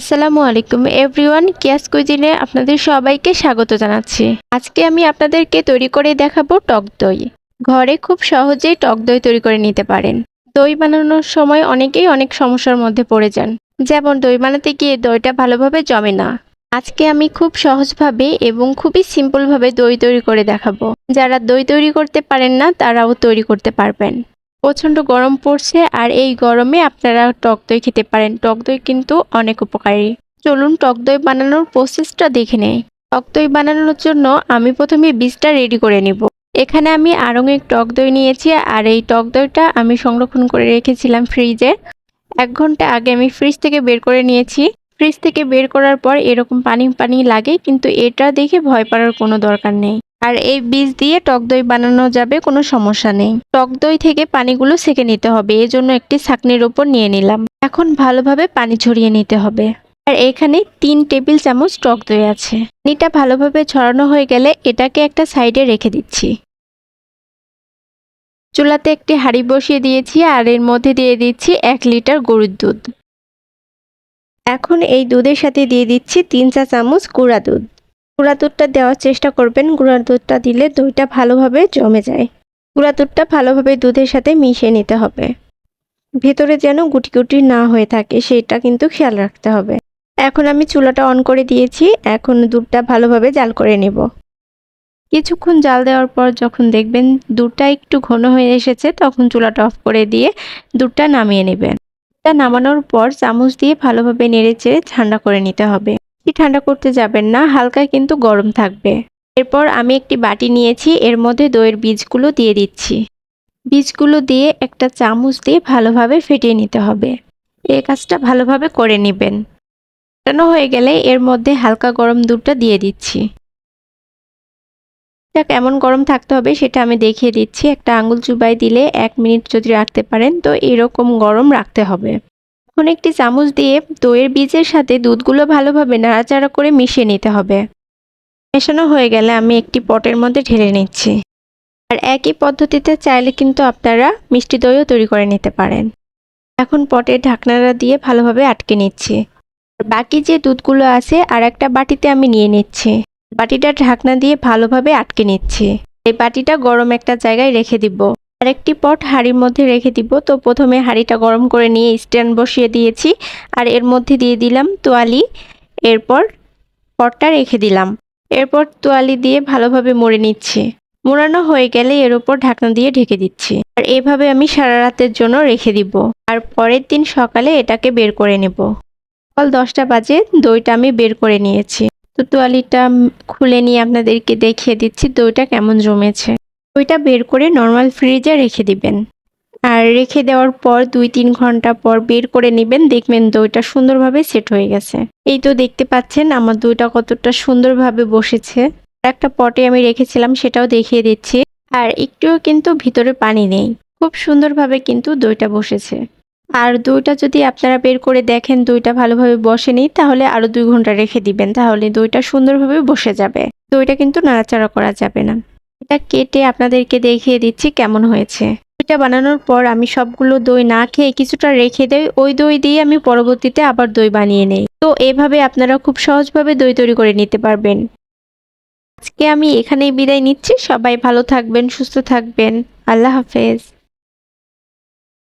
আসসালামু আলাইকুম এভরিওয়ান, কিয়াস কুইজিনে আপনাদের সবাইকে স্বাগত জানাচ্ছি। আজকে আমি আপনাদেরকে তৈরি করে দেখাবো টক দই। ঘরে খুব সহজেই টক দই তৈরি করে নিতে পারেন। দই বানানোর সময় অনেকেই অনেক সমস্যার মধ্যে পড়ে যান। যেমন, দই বানাতে গিয়ে দইটা ভালোভাবে জমে না। আজকে আমি খুব সহজভাবে এবং খুবই সিম্পলভাবে দই তৈরি করে দেখাবো। যারা দই তৈরি করতে পারেন না, তারাও তৈরি করতে পারবেন। প্রচণ্ড গরম পড়ছে আর এই গরমে আপনারা টক দই খেতে পারেন। টক দই কিন্তু অনেক উপকারী। চলুন টক দই বানানোর প্রসেসটা দেখে নেই। টক দই বানানোর জন্য আমি প্রথমে বীজটা রেডি করে নিব। এখানে আমি আড়ঙের টক দই নিয়েছি আর এই টক দইটা আমি সংরক্ষণ করে রেখেছিলাম ফ্রিজে এক ঘণ্টা আগে আমি ফ্রিজ থেকে বের করে নিয়েছি। ফ্রিজ থেকে বের করার পর এরকম পানি পানি লাগে কিন্তু এটা দেখে ভয় পাওয়ার কোনো দরকার নেই। আর এই বীজ দিয়ে টক দই বানানো যাবে, কোনো সমস্যা নেই। টক দই থেকে পানিগুলো সেকে নিতে হবে এজন্য একটি ছাকনির ওপর নিয়ে নিলাম। এখন ভালোভাবে পানি ছড়িয়ে নিতে হবে। আর এখানে তিন টেবিল চামচ টক দই আছে। পানিটা ভালোভাবে ছড়ানো হয়ে গেলে এটাকে একটা সাইডে রেখে দিচ্ছি। চুলাতে একটি হাঁড়ি বসিয়ে দিয়েছি আর এর মধ্যে দিয়ে দিচ্ছি এক লিটার গরুর দুধ। এখন এই দুধের সাথে দিয়ে দিচ্ছি তিন চা চামচ গুঁড়া দুধ। গুঁড়া দুধটা দেওয়ার চেষ্টা করবেন। গুঁড়া দুধটা দিলে দইটা ভালোভাবে জমে যায়। গুঁড়া দুধটা ভালোভাবে দুধের সাথে মিশিয়ে নিতে হবে। ভেতরে যেন গুটি গুটি না হয়ে থাকে, সেটা কিন্তু খেয়াল রাখতে হবে। এখন আমি চুলাটা অন করে দিয়েছি। এখন দুধটা ভালোভাবে জাল করে নেব। কিছুক্ষণ জাল দেওয়ার পর যখন দেখবেন দুধটা একটু ঘন হয়ে এসেছে, তখন চুলাটা অফ করে দিয়ে দুধটা নামিয়ে নেবেন। দুধটা নামানোর পর চামচ দিয়ে ভালোভাবে নেড়ে চেড়ে ঠান্ডা করে নিতে হবে। বেশি ঠান্ডা করতে যাবেন না, হালকা কিন্তু গরম থাকবে। এরপর আমি একটি বাটি নিয়েছি, এর মধ্যে দইয়ের বীজগুলো দিয়ে দিচ্ছি। বীজগুলো দিয়ে একটা চামচ দিয়ে ভালোভাবে ফেটিয়ে নিতে হবে। এই কাজটা ভালোভাবে করে নেবেন। ফেটানো হয়ে গেলে এর মধ্যে হালকা গরম দুধটা দিয়ে দিচ্ছি। এটা কেমন গরম থাকতে হবে সেটা আমি দেখিয়ে দিচ্ছি। একটা আঙুল চুবাই দিলে এক মিনিট যদি রাখতে পারেন, তো এরকম গরম রাখতে হবে। এখন একটি চামচ দিয়ে দইয়ের বীজের সাথে দুধগুলো ভালোভাবে নাড়াচাড়া করে মিশিয়ে নিতে হবে। মেশানো হয়ে গেলে আমি একটি পটের মধ্যে ঢেলে নিচ্ছি। আর একই পদ্ধতিতে চাইলে কিন্তু আপনারা মিষ্টি দইও তৈরি করে নিতে পারেন। এখন পটের ঢাকনাটা দিয়ে ভালোভাবে আটকে নিচ্ছি। বাকি যে দুধগুলো আছে আর একটা বাটিতে আমি নিয়ে নিচ্ছি। বাটিটা ঢাকনা দিয়ে ভালোভাবে আটকে নিচ্ছি। এই বাটিটা গরম একটা জায়গায় রেখে দিব। আরেকটি পট হাঁড়ির মধ্যে রেখে দিব। তো প্রথমে হাঁড়িটা গরম করে নিয়ে স্ট্যান্ড বসিয়ে দিয়েছি। আর এর মধ্যে দিয়ে দিলাম তোয়ালি। এরপর পটটা রেখে দিলাম। এরপর তোয়ালি দিয়ে ভালোভাবে মুড়ে নিচ্ছি। মোড়ানো হয়ে গেলে এর উপর ঢাকনা দিয়ে ঢেকে দিচ্ছি। আর এভাবে আমি সারা রাতের জন্য রেখে দিব। আর পরের দিন সকালে এটাকে বের করে নেব। সকাল দশটা বাজে, দইটা আমি বের করে নিয়েছি। তো তোয়ালিটা খুলে নিয়ে আপনাদেরকে দেখিয়ে দিচ্ছি দইটা কেমন জমেছে। দইটা বের করে নর্মাল ফ্রিজে রেখে দিবেন। আর রেখে দেওয়ার পর দুই তিন ঘণ্টা পর বের করে নেবেন, দেখবেন দইটা সুন্দরভাবে সেট হয়ে গেছে। এই তো দেখতে পাচ্ছেন, আমার দইটা কতটা সুন্দরভাবে বসেছে। একটা পটে আমি রেখেছিলাম, সেটাও দেখিয়ে দিচ্ছি। আর একটুও কিন্তু ভিতরে পানি নেই। খুব সুন্দরভাবে কিন্তু দইটা বসেছে। আর দইটা যদি আপনারা বের করে দেখেন দইটা ভালোভাবে বসেনি, তাহলে আরও দুই ঘণ্টা রেখে দিবেন, তাহলে দইটা সুন্দরভাবে বসে যাবে। দইটা কিন্তু নাড়াচাড়া করা যাবে না। এটা কেটে আপনাদেরকে দেখিয়ে দিচ্ছি কেমন হয়েছে। দইটা বানানোর পর আমি সবগুলো দই না খেয়ে কিছুটা রেখে দেই, ওই দই দিয়ে আমি পরবর্তীতে আবার দই বানিয়ে নেই। তো এভাবে আপনারা খুব সহজভাবে দই তৈরি করে নিতে পারবেন। আজকে আমি এখানেই বিদায় নিচ্ছি, সবাই ভালো থাকবেন, সুস্থ থাকবেন। আল্লাহ হাফেজ।